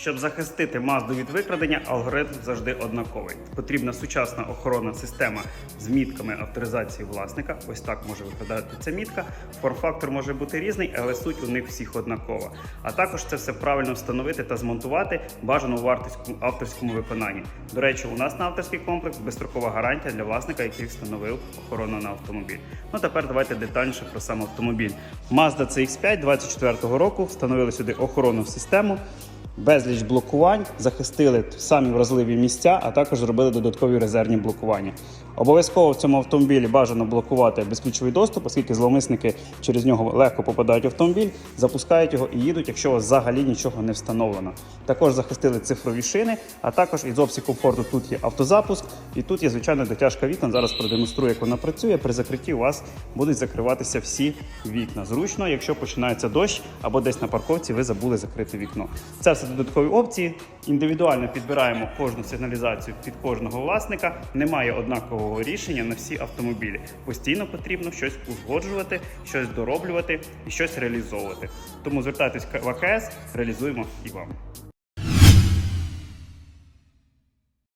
Щоб захистити Mazda від викрадення, алгоритм завжди однаковий. Потрібна сучасна охоронна система з мітками авторизації власника. Ось так може виглядати ця мітка. Форм-фактор може бути різний, але суть у них всіх однакова. А також це все правильно встановити та змонтувати бажано вартівському авторському виконанні. До речі, у нас на авторський комплекс безстрокова гарантія для власника, який встановив охорону на автомобіль. Ну тепер давайте детальніше про сам автомобіль. Mazda CX-5 24-го року встановили сюди охоронну систему. Безліч блокувань, захистили самі вразливі місця, а також зробили додаткові резервні блокування. Обов'язково в цьому автомобілі бажано блокувати безключовий доступ, оскільки зловмисники через нього легко попадають в автомобіль, запускають його і їдуть, якщо взагалі нічого не встановлено. Також захистили цифрові шини, а також із опції комфорту тут є автозапуск, і тут є звичайно дотяжка вікон. Зараз продемонструю, як вона працює. При закритті у вас будуть закриватися всі вікна. Зручно, якщо починається дощ або десь на парковці ви забули закрити вікно. Це все додаткові опції. Індивідуально підбираємо кожну сигналізацію під кожного власника. Немає однакового рішення на всі автомобілі. Постійно потрібно щось узгоджувати, щось дороблювати і щось реалізовувати. Тому звертайтесь в АКС, реалізуємо і вам.